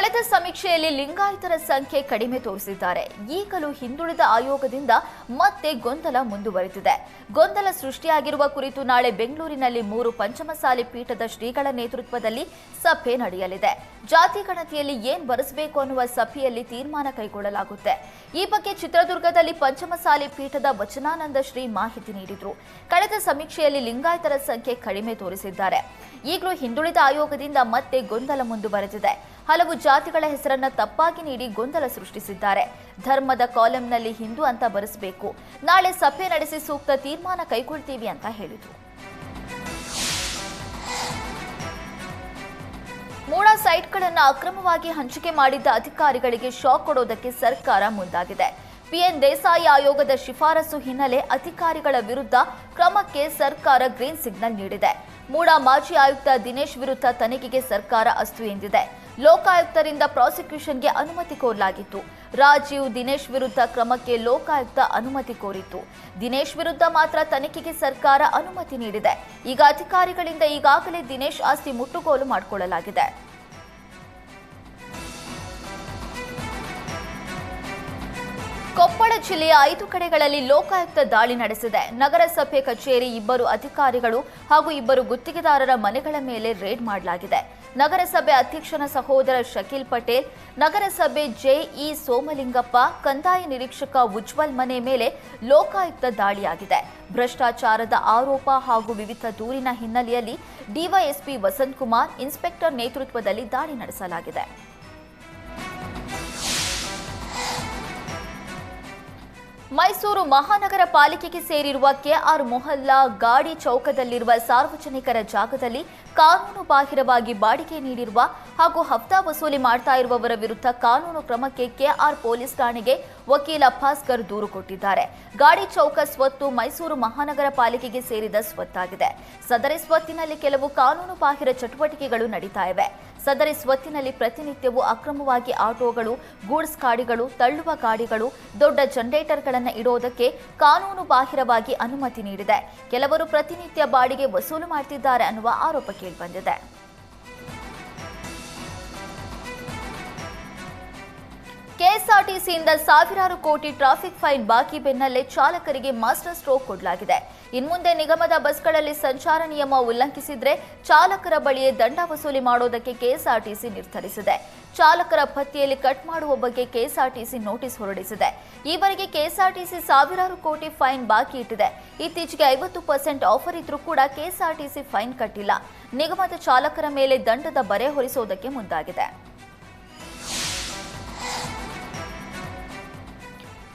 ಕಳೆದ ಸಮೀಕ್ಷೆಯಲ್ಲಿ ಲಿಂಗಾಯತರ ಸಂಖ್ಯೆ ಕಡಿಮೆ ತೋರಿಸಿದ್ದಾರೆ. ಈಗಲೂ ಹಿಂದುಳಿದ ಆಯೋಗದಿಂದ ಮತ್ತೆ ಗೊಂದಲ ಮುಂದುವರೆದಿದೆ. ಗೊಂದಲ ಸೃಷ್ಟಿಯಾಗಿರುವ ಕುರಿತು ನಾಳೆ ಬೆಂಗಳೂರಿನಲ್ಲಿ ಮೂರು ಪಂಚಮಸಾಲಿ ಪೀಠದ ಶ್ರೀಗಳ ನೇತೃತ್ವದಲ್ಲಿ ಸಭೆ ನಡೆಯಲಿದೆ. ಜಾತಿ ಗಣತಿಯಲ್ಲಿ ಏನ್ ಬರೆಸಬೇಕು ಅನ್ನುವ ಸಭೆಯಲ್ಲಿ ತೀರ್ಮಾನ ಕೈಗೊಳ್ಳಲಾಗುತ್ತೆ. ಈ ಬಗ್ಗೆ ಚಿತ್ರದುರ್ಗದಲ್ಲಿ ಪಂಚಮಸಾಲಿ ಪೀಠದ ವಚನಾನಂದ ಶ್ರೀ ಮಾಹಿತಿ ನೀಡಿದ್ರು. ಕಳೆದ ಸಮೀಕ್ಷೆಯಲ್ಲಿ ಲಿಂಗಾಯತರ ಸಂಖ್ಯೆ ಕಡಿಮೆ ತೋರಿಸಿದ್ದಾರೆ. ಈಗಲೂ ಹಿಂದುಳಿದ ಆಯೋಗದಿಂದ ಮತ್ತೆ ಗೊಂದಲ ಮುಂದುವರೆದಿದೆ. ಹಲವು ಜಾತಿಗಳ ಹೆಸರನ್ನ ತಪ್ಪಾಗಿ ನೀಡಿ ಗೊಂದಲ ಸೃಷ್ಟಿಸಿದ್ದಾರೆ. ಧರ್ಮದ ಕಾಲಂನಲ್ಲಿ ಹಿಂದೂ ಅಂತ ಬರೆಸಬೇಕು. ನಾಳೆ ಸಭೆ ನಡೆಸಿ ಸೂಕ್ತ ತೀರ್ಮಾನ ಕೈಗೊಳ್ತೀವಿ ಅಂತ ಹೇಳಿದರು. ಮೂಡ ಸೈಟ್ಗಳನ್ನು ಅಕ್ರಮವಾಗಿ ಹಂಚಿಕೆ ಮಾಡಿದ್ದ ಅಧಿಕಾರಿಗಳಿಗೆ ಶಾಕ್ ಕೊಡೋದಕ್ಕೆ ಸರ್ಕಾರ ಮುಂದಾಗಿದೆ. ಪಿಎನ್ ದೇಸಾಯಿ ಆಯೋಗದ ಶಿಫಾರಸು ಹಿನ್ನೆಲೆ ಅಧಿಕಾರಿಗಳ ವಿರುದ್ಧ ಕ್ರಮಕ್ಕೆ ಸರ್ಕಾರ ಗ್ರೀನ್ ಸಿಗ್ನಲ್ ನೀಡಿದೆ. ಮೂಡ ಮಾಜಿ ಆಯುಕ್ತ ದಿನೇಶ್ ವಿರುದ್ಧ ತನಿಖೆಗೆ ಸರ್ಕಾರ ಅಸ್ತು ಎಂದಿದೆ. ಲೋಕಾಯುಕ್ತರಿಂದ ಪ್ರಾಸಿಕ್ಯೂಷನ್ಗೆ ಅನುಮತಿ ಕೋರಲಾಗಿತ್ತು. ರಾಜೀವ್ ದಿನೇಶ್ ವಿರುದ್ಧ ಕ್ರಮಕ್ಕೆ ಲೋಕಾಯುಕ್ತ ಅನುಮತಿ ಕೋರಿತ್ತು. ದಿನೇಶ್ ವಿರುದ್ಧ ಮಾತ್ರ ತನಿಖೆಗೆ ಸರ್ಕಾರ ಅನುಮತಿ ನೀಡಿದೆ. ಈಗ ಅಧಿಕಾರಿಗಳಿಂದ ಈಗಾಗಲೇ ದಿನೇಶ್ ಆಸ್ತಿ ಮುಟ್ಟುಗೋಲು ಮಾಡಿಕೊಳ್ಳಲಾಗಿದೆ. ಕೊಪ್ಪಳ ಜಿಲ್ಲೆಯ ಐದು ಕಡೆಗಳಲ್ಲಿ ಲೋಕಾಯುಕ್ತ ದಾಳಿ ನಡೆಸಿದೆ. ನಗರಸಭೆ ಕಚೇರಿ ಇಬ್ಬರು ಅಧಿಕಾರಿಗಳು ಹಾಗೂ ಇಬ್ಬರು ಗುತ್ತಿಗೆದಾರರ ಮನೆಗಳ ಮೇಲೆ ರೇಡ್ ಮಾಡಲಾಗಿದೆ. ನಗರಸಭೆ ಅಧ್ಯಕ್ಷನ ಸಹೋದರ ಶಕೀಲ್ ಪಟೇಲ್, ನಗರಸಭೆ ಜೆಇ ಸೋಮಲಿಂಗಪ್ಪ, ಕಂದಾಯ ನಿರೀಕ್ಷಕ ಉಜ್ವಲ್ ಮನೆ ಮೇಲೆ ಲೋಕಾಯುಕ್ತ ದಾಳಿಯಾಗಿದೆ. ಭ್ರಷ್ಟಾಚಾರದ ಆರೋಪ ಹಾಗೂ ವಿವಿಧ ದೂರಿನ ಹಿನ್ನೆಲೆಯಲ್ಲಿ ಡಿವೈಎಸ್ಪಿ ವಸಂತ್ ಕುಮಾರ್, ಇನ್ಸ್ಪೆಕ್ಟರ್ ನೇತೃತ್ವದಲ್ಲಿ ದಾಳಿ ನಡೆಸಲಾಗಿದೆ. ಮೈಸೂರು ಮಹಾನಗರ ಪಾಲಿಕೆಗೆ ಸೇರಿರುವ ಕೆಆರ್ ಮೊಹಲ್ಲಾ ಗಾಡಿ ಚೌಕದಲ್ಲಿರುವ ಸಾರ್ವಜನಿಕರ ಜಾಗದಲ್ಲಿ ಕಾನೂನು ಬಾಹಿರವಾಗಿ ಬಾಡಿಗೆ ನೀಡಿರುವ ಹಾಗೂ ಹಫ್ತಾ ವಸೂಲಿ ಮಾಡ್ತಾ ಇರುವವರ ವಿರುದ್ಧ ಕಾನೂನು ಕ್ರಮಕ್ಕೆ ಕೆಆರ್ ಪೊಲೀಸ್ ಠಾಣೆಗೆ ವಕೀಲ ಭಾಸ್ಕರ್ ದೂರು ಕೊಟ್ಟಿದ್ದಾರೆ. ಗಾಡಿ ಚೌಕ ಸ್ವತ್ತು ಮೈಸೂರು ಮಹಾನಗರ ಪಾಲಿಕೆಗೆ ಸೇರಿದ ಸ್ವತ್ತಾಗಿದೆ. ಸದರಿ ಸ್ವತ್ತಿನಲ್ಲಿ ಕೆಲವು ಕಾನೂನು ಬಾಹಿರ ಚಟುವಟಿಕೆಗಳು ನಡೀತಾ ಇವೆ. ಸದರಿ ಸ್ವತ್ತಿನಲ್ಲಿ ಪ್ರತಿನಿತ್ಯವೂ ಅಕ್ರಮವಾಗಿ ಆಟೋಗಳು, ಗೂಡ್ಸ್ ಗಾಡಿಗಳು ತಳ್ಳುವ ಗಾಡಿಗಳು, ದೊಡ್ಡ ಜನರೇಟರ್ಗಳನ್ನು ಇಡೋದಕ್ಕೆ ಕಾನೂನು ಬಾಹಿರವಾಗಿ ಅನುಮತಿ ನೀಡಿದೆ. ಕೆಲವರು ಪ್ರತಿನಿತ್ಯ ಬಾಡಿಗೆ ವಸೂಲು ಮಾಡ್ತಿದ್ದಾರೆ ಅನ್ನುವ ಆರೋಪ ಕೇಳಿಬಂದಿದೆ. ಕೆಎಸ್ಆರ್ಟಿಸಿಯಿಂದ ಸಾವಿರಾರು ಕೋಟಿ ಟ್ರಾಫಿಕ್ ಫೈನ್ ಬಾಕಿ ಬೆನ್ನಲ್ಲೇ ಚಾಲಕರಿಗೆ ಮಾಸ್ಟರ್ ಸ್ಟ್ರೋಕ್ ಕೊಡಲಾಗಿದೆ. ಇನ್ಮುಂದೆ ನಿಗಮದ ಬಸ್ಗಳಲ್ಲಿ ಸಂಚಾರ ನಿಯಮ ಉಲ್ಲಂಘಿಸಿದ್ರೆ ಚಾಲಕರ ಬಳಿಯೇ ದಂಡ ವಸೂಲಿ ಮಾಡೋದಕ್ಕೆ ಕೆಎಸ್ಆರ್ಟಿಸಿ ನಿರ್ಧರಿಸಿದೆ. ಚಾಲಕರ ಭತ್ಯೆಯಲ್ಲಿ ಕಟ್ ಮಾಡುವ ಬಗ್ಗೆ ಕೆಎಸ್ಆರ್ಟಿಸಿ ನೋಟಿಸ್ ಹೊರಡಿಸಿದೆ. ಈವರೆಗೆ ಕೆಎಸ್ಆರ್ಟಿಸಿ ಸಾವಿರಾರು ಕೋಟಿ ಫೈನ್ ಬಾಕಿ ಇಟ್ಟಿದೆ. ಇತ್ತೀಚೆಗೆ ಐವತ್ತು ಪರ್ಸೆಂಟ್ ಆಫರ್ ಇದ್ರೂ ಕೂಡ ಕೆಎಸ್ಆರ್ಟಿಸಿ ಫೈನ್ ಕಟ್ಟಿಲ್ಲ. ನಿಗಮದ ಚಾಲಕರ ಮೇಲೆ ದಂಡದ ಬರೆ ಹೊರಿಸೋದಕ್ಕೆ ಮುಂದಾಗಿದೆ.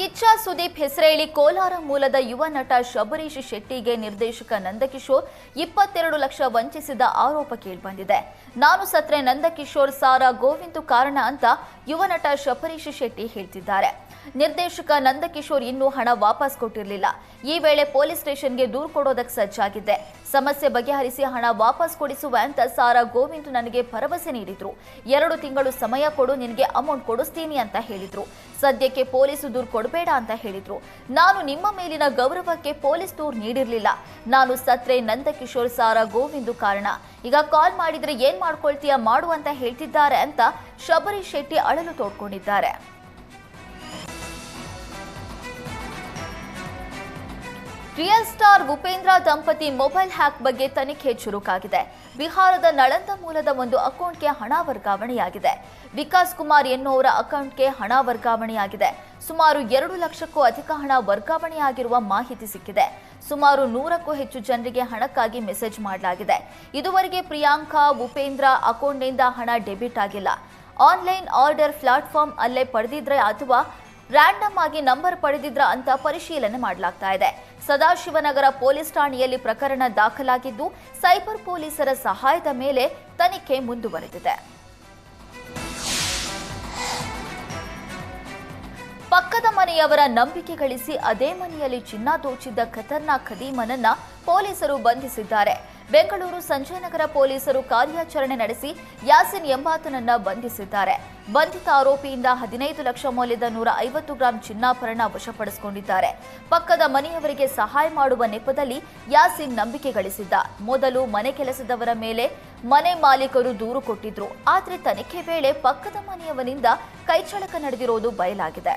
ಕಿಚ್ಚ ಸುದೀಪ್ ಹೆಸರೇಳಿ ಕೋಲಾರ ಮೂಲದ ಯುವ ನಟ ಶಬರೀಶ್ ಶೆಟ್ಟಿಗೆ ನಿರ್ದೇಶಕ ನಂದಕಿಶೋರ್ ಇಪ್ಪತ್ತೆರಡು ಲಕ್ಷ ವಂಚಿಸಿದ ಆರೋಪ ಕೇಳಿಬಂದಿದೆ. ನಾನು ಸತ್ರೆ ನಂದಕಿಶೋರ್ ಸಾರ ಗೋವಿಂದು ಕಾರಣ ಅಂತ ಯುವ ನಟ ಶಬರೀಶ್ ಶೆಟ್ಟಿ ಹೇಳ್ತಿದ್ದಾರೆ. ನಿರ್ದೇಶಕ ನಂದಕಿಶೋರ್ ಇನ್ನೂ ಹಣ ವಾಪಸ್ ಕೊಟ್ಟಿರಲಿಲ್ಲ. ಈ ವೇಳೆ ಪೊಲೀಸ್ ಸ್ಟೇಷನ್ಗೆ ದೂರು ಕೊಡೋದಕ್ಕೆ ಸಜ್ಜಾಗಿದ್ದೆ ಸಮಸ್ಯೆ ಬಗೆಹರಿಸಿ ಹಣ ವಾಪಸ್ ಕೊಡಿಸುವ ಅಂತ ಸಾರಾ ಗೋವಿಂದ್ ನನಗೆ ಭರವಸೆ ನೀಡಿದ್ರು. ಎರಡು ತಿಂಗಳು ಸಮಯ ಕೊಡು, ನಿನಗೆ ಅಮೌಂಟ್ ಕೊಡಿಸ್ತೀನಿ ಅಂತ ಹೇಳಿದ್ರು. ಸದ್ಯಕ್ಕೆ ಪೊಲೀಸ್ ದೂರು ಕೊಡಬೇಡ ಅಂತ ಹೇಳಿದ್ರು. ನಾನು ನಿಮ್ಮ ಮೇಲಿನ ಗೌರವಕ್ಕೆ ಪೊಲೀಸ್ ದೂರು ನೀಡಿರಲಿಲ್ಲ. ನಾನು ಸತ್ರೆ ನಂದಕಿಶೋರ್ ಸಾರಾ ಗೋವಿಂದು ಕಾರಣ. ಈಗ ಕಾಲ್ ಮಾಡಿದ್ರೆ ಏನ್ ಮಾಡ್ಕೊಳ್ತೀಯಾ, ಮಾಡು ಅಂತ ಹೇಳ್ತಿದ್ದಾರೆ ಅಂತ ಶಬರಿ ಶೆಟ್ಟಿ ಅಳಲು ತೋಡ್ಕೊಂಡಿದ್ದಾರೆ. ರಿಯಲ್ ಸ್ಟಾರ್ ಉಪೇಂದ್ರ ದಂಪತಿ ಮೊಬೈಲ್ ಹ್ಯಾಕ್ ಬಗ್ಗೆ ತನಿಖೆ ಚುರುಕಾಗಿದೆ. ಬಿಹಾರದ ನಳಂದ ಮೂಲದ ಒಂದು ಅಕೌಂಟ್ಗೆ ಹಣ ವರ್ಗಾವಣೆಯಾಗಿದೆ. ವಿಕಾಸ್ ಕುಮಾರ್ ಎನ್ನುವರ ಅಕೌಂಟ್ಗೆ ಹಣ ವರ್ಗಾವಣೆಯಾಗಿದೆ. ಸುಮಾರು ಎರಡು ಲಕ್ಷಕ್ಕೂ ಅಧಿಕ ಹಣ ವರ್ಗಾವಣೆಯಾಗಿರುವ ಮಾಹಿತಿ ಸಿಕ್ಕಿದೆ. ಸುಮಾರು ನೂರಕ್ಕೂ ಹೆಚ್ಚು ಜನರಿಗೆ ಹಣಕ್ಕಾಗಿ ಮೆಸೇಜ್ ಮಾಡಲಾಗಿದೆ. ಇದುವರೆಗೆ ಪ್ರಿಯಾಂಕಾ, ಉಪೇಂದ್ರ ಅಕೌಂಟ್ನಿಂದ ಹಣ ಡೆಬಿಟ್ ಆಗಿಲ್ಲ. ಆನ್ಲೈನ್ ಆರ್ಡರ್ ಪ್ಲಾಟ್ಫಾರ್ಮ್ ಅಲ್ಲೇ ಪಡೆದಿದ್ರೆ ಅಥವಾ ರ್ಯಾಂಡಮ್ ಆಗಿ ನಂಬರ್ ಪಡೆದಿದ್ರ ಅಂತ ಪರಿಶೀಲನೆ ಮಾಡಲಾಗ್ತಾ ಇದೆ. ಸದಾಶಿವನಗರ ಪೊಲೀಸ್ ಠಾಣೆಯಲ್ಲಿ ಪ್ರಕರಣ ದಾಖಲಾಗಿದ್ದು, ಸೈಬರ್ ಪೊಲೀಸರ ಸಹಾಯದ ಮೇಲೆ ತನಿಖೆ ಮುಂದುವರೆದಿದೆ. ಪಕ್ಕದ ಮನೆಯವರ ನಂಬಿಕೆ ಗಳಿಸಿ ಅದೇ ಮನೆಯಲ್ಲಿ ಚಿನ್ನ ದೋಚಿದ್ದ ಖತರ್ನಾಕ್ ಖದೀಮನನ್ನ ಪೊಲೀಸರು ಬಂಧಿಸಿದ್ದಾರೆ. ಬೆಂಗಳೂರು ಸಂಜಯನಗರ ಪೊಲೀಸರು ಕಾರ್ಯಾಚರಣೆ ನಡೆಸಿ ಯಾಸಿನ್ ಎಂಬಾತನನ್ನ ಬಂಧಿಸಿದ್ದಾರೆ. ಬಂಧಿತ ಆರೋಪಿಯಿಂದ ಹದಿನೈದು ಲಕ್ಷ ಮೌಲ್ಯದ ನೂರ ಐವತ್ತು ಗ್ರಾಂ ಚಿನ್ನಾಭರಣ ವಶಪಡಿಸಿಕೊಂಡಿದ್ದಾರೆ. ಪಕ್ಕದ ಮನೆಯವರಿಗೆ ಸಹಾಯ ಮಾಡುವ ನೆಪದಲ್ಲಿ ಯಾಸಿನ್ ನಂಬಿಕೆ ಗಳಿಸಿದ್ದ. ಮೊದಲು ಮನೆ ಕೆಲಸದವರ ಮೇಲೆ ಮನೆ ಮಾಲೀಕರು ದೂರು ಕೊಟ್ಟಿದ್ರು. ಆದರೆ ತನಿಖೆ ವೇಳೆ ಪಕ್ಕದ ಮನೆಯವನಿಂದ ಕೈಚಳಕ ನಡೆದಿರೋದು ಬಯಲಾಗಿದೆ.